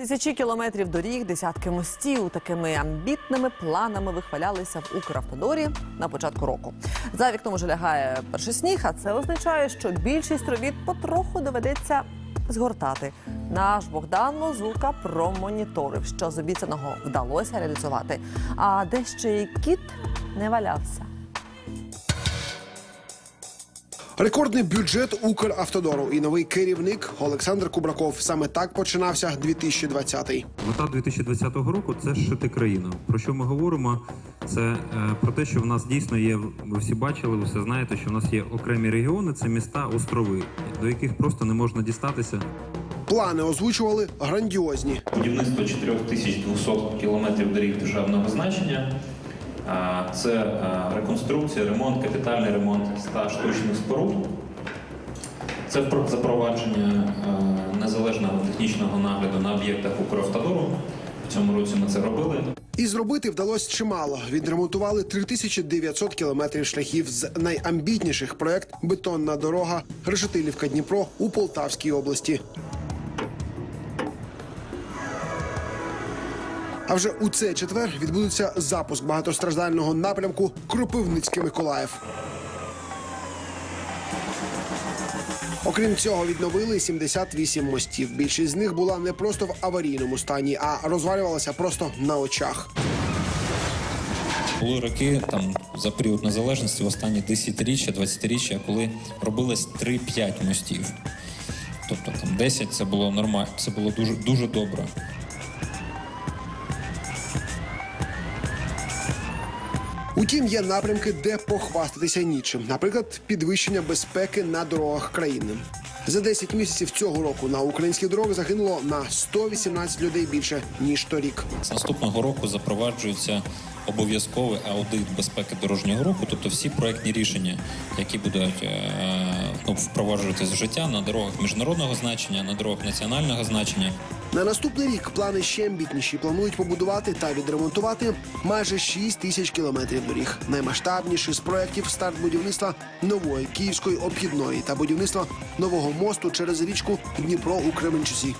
Тисячі кілометрів доріг, десятки мостів. Такими амбітними планами вихвалялися в Укравтодорі на початку року. За вікном уже лягає перший сніг, а це означає, що більшість робіт потроху доведеться згортати. Наш Богдан Лозука промоніторив, що з обіцяного вдалося реалізувати. А де ще й кіт не валявся. Рекордний бюджет Укравтодору і новий керівник Олександр Кубраков. Саме так починався 2020-й. Мета 2020 року це шити країну. Про що ми говоримо? Це е, про те, що в нас дійсно є. Ви всі бачили, ви все знаєте, що в нас є окремі регіони, це міста, острови, до яких просто не можна дістатися. Плани озвучували грандіозні. Будівництво 4200 кілометрів доріг державного значення. Це реконструкція, ремонт, капітальний ремонт 100 штучних споруд. Це запровадження незалежного технічного нагляду на об'єктах Укравтодору. В цьому році ми це робили. І зробити вдалося чимало. Відремонтували 3900 кілометрів шляхів з найамбітніших проект бетонна дорога Решетилівка Дніпро у Полтавській області. А вже у цей четвер відбудеться запуск багатостраждального напрямку Кропивницький Миколаїв. Окрім цього, відновили 78 мостів. Більшість з них була не просто в аварійному стані, а розвалювалася просто на очах. Були роки там за період незалежності в останні 10-річчя, 20-річчя, коли робилось 3-5 мостів. Тобто там 10 це було нормально, це було дуже дуже добре. Утім, є напрямки, де похвастатися нічим. Наприклад, підвищення безпеки на дорогах країни. За 10 місяців цього року на українських дорогах загинуло на 118 людей більше ніж торік. З наступного року запроваджується обов'язковий аудит безпеки дорожнього руху, тобто всі проектні рішення, які будуть е, ну, впроваджуватись в життя на дорогах міжнародного значення, на дорогах національного значення. На наступний рік плани ще амбітніші. Планують побудувати та відремонтувати майже 6 тисяч кілометрів доріг. Наймасштабніший з проєктів старт будівництва нової київської обхідної та будівництва нового мосту через річку Дніпро у Кременчусі.